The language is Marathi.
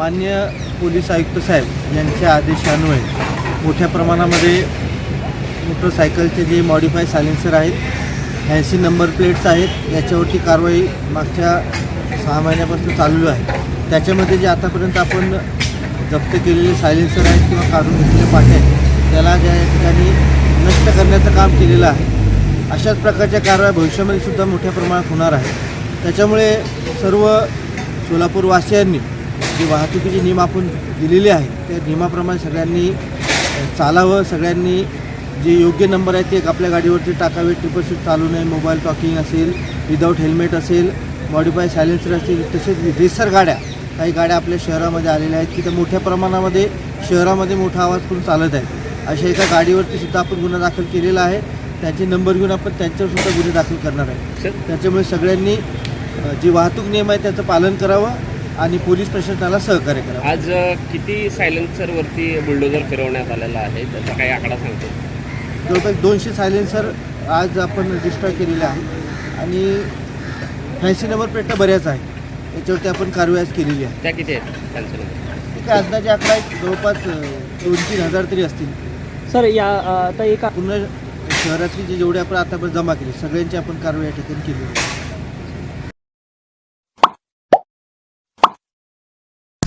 मान्य पोलीस आयुक्त साहेब यांच्या आदेशान्वये मोठ्या प्रमाणामध्ये मोटरसायकलचे जे मॉडिफाय सायलेन्सर आहेत ऐंशी नंबर प्लेट्स आहेत याच्यावरती कारवाई मागच्या सहा महिन्यापासून चालू आहे. त्याच्यामध्ये जे आतापर्यंत आपण जप्त केलेले सायलेन्सर आहेत किंवा काढून घेतलेले पाटे आहेत त्याला ज्या ठिकाणी नष्ट करण्याचं काम केलेलं आहे अशाच प्रकारच्या कारवाया भविष्यामध्ये सुद्धा मोठ्या प्रमाणात होणार आहे. त्याच्यामुळे सर्व सोलापूरवासियांनी जे वाहतुकीचे नियम आपण दिलेले आहेत त्या नियमाप्रमाणे सगळ्यांनी चालावं. सगळ्यांनी जे योग्य नंबर आहेत ते आपल्या गाडीवरती टाकावे. ट्रिपल सीट चालू नये मोबाईल टॉकिंग असेल विदाऊट हेल्मेट असेल मॉडिफाय सायलेन्सर असतील तसेच रेसर गाड्या काही गाड्या आपल्या शहरामध्ये आलेल्या आहेत की त्या मोठ्या प्रमाणामध्ये शहरामध्ये मोठा आवाज करून चालत आहेत. अशा एका गाडीवरती सुद्धा आपण गुन्हा दाखल केलेला आहे. त्यांचे नंबर घेऊन आपण त्यांच्यावर सुद्धा गुन्हे दाखल करणार आहे. त्याच्यामुळे सगळ्यांनी जे वाहतूक नियम आहे त्याचं पालन करावं. आणि पोलीस प्रशासनाला सहकार्य करावं आज किती सायलेन्सरवरती बुलडोजर फिरवण्यात आलेला आहे? त्याचा काही आकडा सांगतो. जवळपास दोनशे सायलेन्सर आज आपण डिस्ट्रॉय केलेले आहे आणि फॅन्सी नंबर प्लेटं बऱ्याच आहे याच्यावरती आपण कारवाई आज केलेली आहे. त्या किती आहेत? त्यांचे ठीक आहे अंदाजे आकडा एक जवळपास दोन तीन हजार तरी असतील. सर या आता एका पूर्ण शहरातली जे जेवढे आपण आतापर्यंत जमा केले सगळ्यांची आपण कारवाई या ठिकाणी केलेली आहे